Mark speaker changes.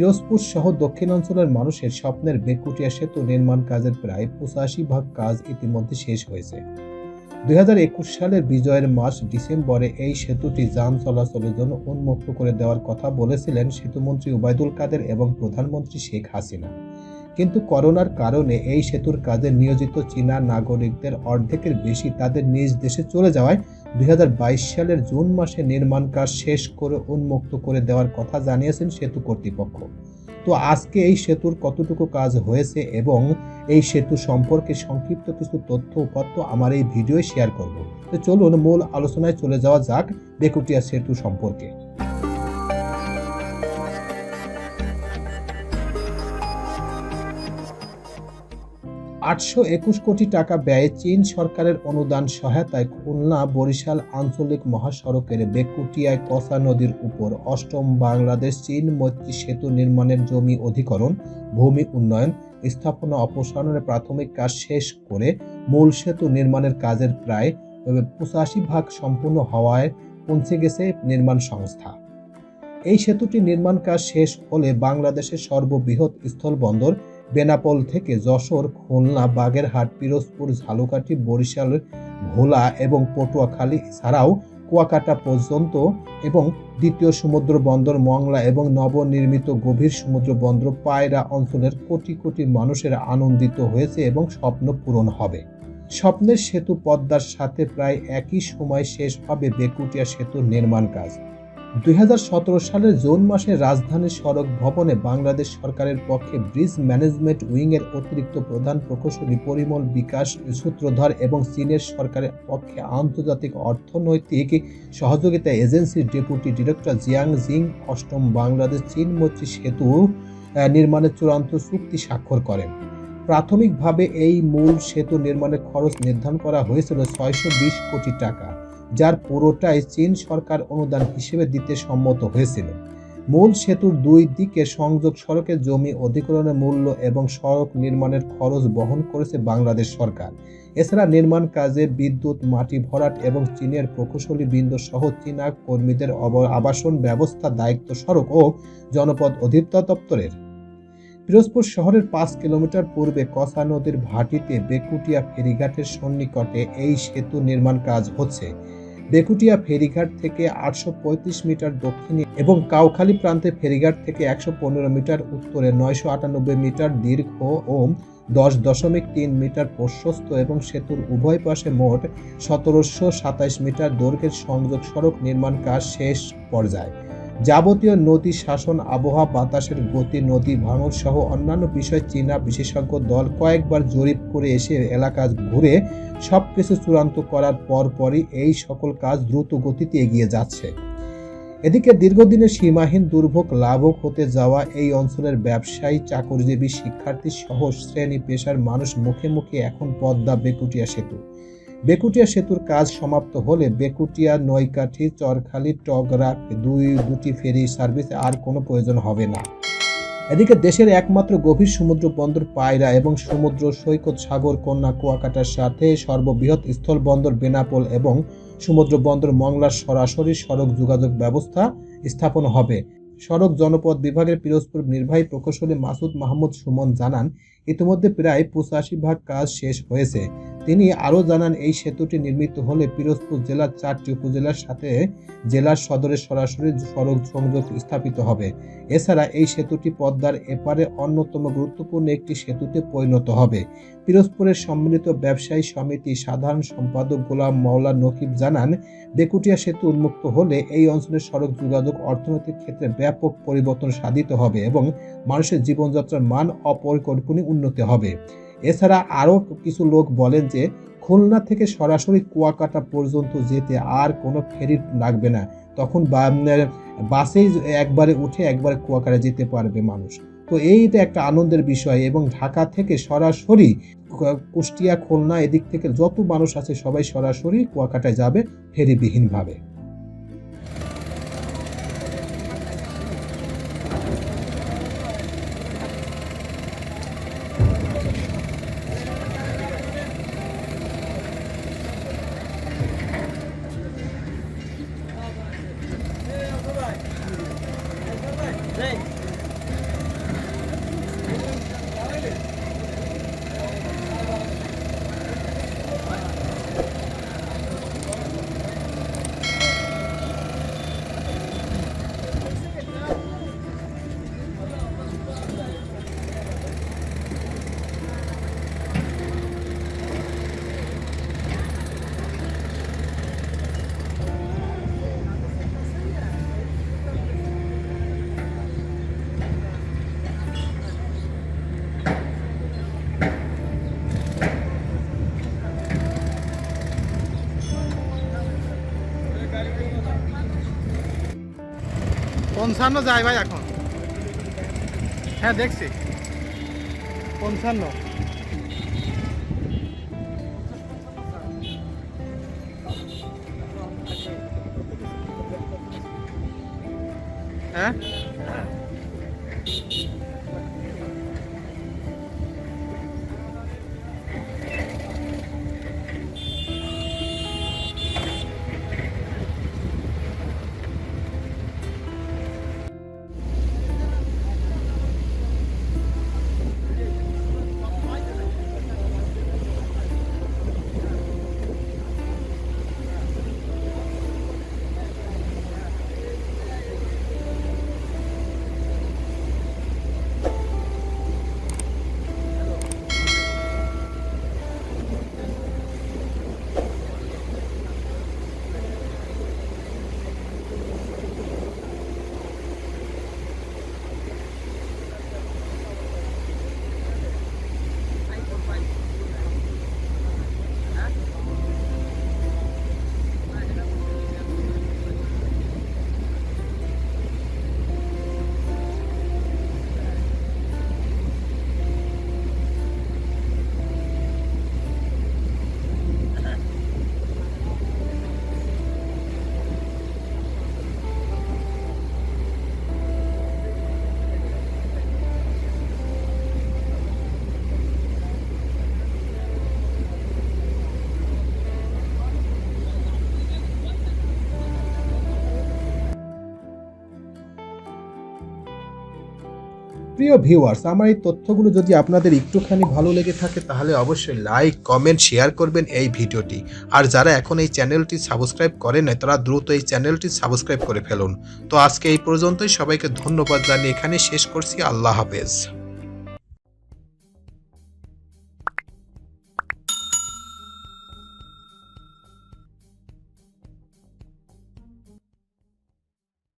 Speaker 1: পিরোজপুর সহ দক্ষিণাঞ্চলের মানুষের স্বপ্নের বেকুটিয়া সেতু নির্মাণ কাজের প্রায় পঁচাশি ভাগ কাজ ইতিমধ্যে শেষ হয়েছে। দুই হাজার একুশ সালের বিজয়ের মাস ডিসেম্বরে এই সেতুটি যান চলাচলের জন্য উন্মুক্ত করে দেওয়ার কথা বলেছিলেন সেতুমন্ত্রী ওবায়দুল কাদের এবং প্রধানমন্ত্রী শেখ হাসিনা। কিন্তু করোনার কারণে এই সেতুর কাজে নিয়োজিত চীনা নাগরিকদের অর্ধেকের বেশি তাদের নিজ দেশে চলে যাওয়ায় দুই হাজার বাইশ সালের জুন মাসে নির্মাণ কাজ শেষ করে উন্মুক্ত করে দেওয়ার কথা জানিয়েছেন সেতু কর্তৃপক্ষ। তো আজকে এই সেতুর কতটুকু কাজ হয়েছে এবং এই সেতু সম্পর্কে সংক্ষিপ্ত কিছু তথ্য উপাত্ত আমার এই ভিডিও শেয়ার করব। তো চলুন মূল আলোচনায় চলে যাওয়া যাক বেকুটিয়া সেতু সম্পর্কে। আটশো একুশ কোটি টাকা ব্যয়ে চীন সরকারের অনুদান সহায়তায় খুলনা বরিশাল আঞ্চলিক মহাসড়কের বেকুটিয়ায় কসা নদীর উপর অষ্টম বাংলাদেশ চীন মৈত্রী সেতু নির্মাণের জমি অধিকরণ, ভূমি উন্নয়ন, স্থাপনা অপসারণের প্রাথমিক কাজ শেষ করে মূল সেতু নির্মাণের কাজের প্রায় পঁচাশি ভাগ সম্পূর্ণ হওয়ায় পৌঁছে গেছে নির্মাণ সংস্থা। এই সেতুটি নির্মাণ কাজ শেষ হলে বাংলাদেশের সর্ববৃহৎ স্থলবন্দর বেনাপোল থেকে যশোর, খুলনা, বাগেরহাট, পিরোজপুর, ঝালুকাঠি, বরিশাল, ভোলা এবং পটুয়াখালী ছাড়াও কুয়াকাটা পর্যন্ত এবং দ্বিতীয় সমুদ্র বন্দর মংলা এবং নবনির্মিত গভীর সমুদ্র বন্দর পায়রা অঞ্চলের কোটি কোটি মানুষের আনন্দিত হয়েছে এবং স্বপ্ন পূরণ হবে। স্বপ্নের সেতু পদ্মার সাথে প্রায় একই সময় শেষ হবে বেকুটিয়া সেতুর নির্মাণ কাজ। দুই হাজার সতেরো সালের জুন মাসে রাজধানী সড়ক ভবনে বাংলাদেশ সরকারের পক্ষে ব্রিজ ম্যানেজমেন্ট উইংয়ের অতিরিক্ত প্রধান প্রকৌশলী পরিমল বিকাশ সূত্রধর এবং চীনের সরকারের পক্ষে আন্তর্জাতিক অর্থনৈতিক সহযোগিতা এজেন্সির ডেপুটি ডিরেক্টর জিয়াং জিং অষ্টম বাংলাদেশ চীন মৈত্রী সেতু নির্মাণের চূড়ান্ত চুক্তি স্বাক্ষর করেন। প্রাথমিকভাবে এই মূল সেতু নির্মাণের খরচ নির্ধারণ করা হয়েছিল ছয়শো বিশ কোটি টাকা। যার পুরোটাই চীন সরকার অনুদান হিসেবে দিতে সম্মত হয়েছিল। মূল সেতুর দুই দিকে সংযোগ সড়কের জমি অধিগ্রহণের মূল্য এবং সড়ক নির্মাণের খরচ বহন করেছে বাংলাদেশ সরকার। এছাড়া নির্মাণ কাজে বিদ্যুৎ, মাটি ভরাট এবং চীনের প্রকৌশলী বৃন্দ সহ চীনা কর্মীদের আবাসন ব্যবস্থা দায়িত্ব সড়ক ও জনপদ অধিদপ্তর দপ্তরের। পিরোজপুর শহরের পাঁচ কিলোমিটার পূর্বে কসা নদীর ভাটিতে বেকুটিয়া ফেরিঘাটের সন্নিকটে এই সেতু নির্মাণ কাজ হচ্ছে। বেকুটিয়া ফেরিঘাট থেকে আটশো পঁয়ত্রিশ মিটার দক্ষিণে এবং কাউখালী প্রান্তে ফেরিঘাট থেকে একশো পনেরো মিটার উত্তরে নয়শো আটানব্বই মিটার দীর্ঘ ও দশ দশমিক তিন মিটার প্রশস্ত এবং সেতুর উভয় পাশে মোট সতেরোশো সাতাইশ মিটার দৈর্ঘ্যের সংযোগ সড়ক নির্মাণ কাজ শেষ পর্যায়ে। যাবতীয় নদী শাসন, আবহাওয়া, বাতাসের গতি, নদী ভাঙন সহ অন্যান্য বিষয় চীনা বিশেষজ্ঞ দল কয়েকবার জরিপ করে এসে এলাকা ঘুরে সব কিছু চূড়ান্ত করার পরপরই এই সকল কাজ দ্রুত গতিতে এগিয়ে যাচ্ছে। এদিকে দীর্ঘদিনের সীমাহীন দুর্ভোগ লাভক হতে যাওয়া এই অঞ্চলের ব্যবসায়ী, চাকরিজীবী, শিক্ষার্থী সহ শ্রেণি পেশার মানুষ মুখে মুখে এখন পদ্মা বেকুটিয়া সেতু। বেকুটিয়া সেতুর কাজ সমাপ্ত হলে বেকুটিয়া, নৈকাঠি, চরখালি টগরা দুই দুটি ফেরি সার্ভিসে আর কোনো প্রয়োজন হবে না। এদিকে দেশের একমাত্র গভীর সমুদ্র বন্দর পায়রা এবং সমুদ্র সৈকত সাগর, কন্যা কুয়াকাটার সাথে সর্ববৃহৎ স্থল বন্দর বেনাপোল এবং সমুদ্র বন্দর মংলার সরাসরি সড়ক যোগাযোগ ব্যবস্থা স্থাপন হবে। সড়ক জনপদ বিভাগের পিরোজপুর নির্বাহী প্রকৌশলী মাসুদ মাহমুদ সুমন জানান ইতিমধ্যে প্রায় পঁচাশি ভাগ কাজ শেষ হয়েছে। তিনি আরও জানান, এই সেতুটি নির্মিত হলে পিরোজপুর জেলার চারটি উপজেলার সাথে জেলার সদরের সরাসরি সড়ক সংযোগ স্থাপিত হবে। এছাড়া এই সেতুটি পদ্মার এপারে অন্যতম গুরুত্বপূর্ণ একটি সেতুতে পরিণত হবে। পিরোজপুরের সম্মিলিত ব্যবসায়ী সমিতি সাধারণ সম্পাদক গোলাম মাওলা নকিব জানান, বেকুটিয়া সেতু উন্মুক্ত হলে এই অঞ্চলের সড়ক যোগাযোগ অর্থনৈতিক ক্ষেত্রে ব্যাপক পরিবর্তন সাধিত হবে এবং মানুষের জীবনযাত্রার মান অপরিকল্পনীয় উন্নতি হবে। এছাড়া আরও কিছু লোক বলেন যে, খুলনা থেকে সরাসরি কুয়াকাটা পর্যন্ত যেতে আর কোনো ফেরি লাগবে না। তখন বাসেই একবারে উঠে একবারে কুয়াকাটা যেতে পারবে মানুষ। তো এইটা একটা আনন্দের বিষয় এবং ঢাকা থেকে সরাসরি কুষ্টিয়া, খুলনা এদিক থেকে যত মানুষ আছে সবাই সরাসরি কুয়াকাটায় যাবে ফেরিবিহীনভাবে।
Speaker 2: 诶 পঞ্চান্ন যায় ভাই এখন। হ্যাঁ দেখছি। পঞ্চান্ন। হ্যাঁ?
Speaker 1: প্রিয় ভিউয়ার্স আমার এই তথ্যগুলো যদি আপনাদের একটুখানি ভালো লেগে থাকে, তাহলে অবশ্যই লাইক কমেন্ট শেয়ার করবেন এই ভিডিওটি। আর যারা এখন এই চ্যানেলটি সাবস্ক্রাইব করেন নাই, তারা দ্রুত এই চ্যানেলটি সাবস্ক্রাইব করে ফেলুন। তো আজকে এই পর্যন্তই, সবাইকে ধন্যবাদ জানিয়ে এখানে শেষ করছি। আল্লাহ হাফেজ।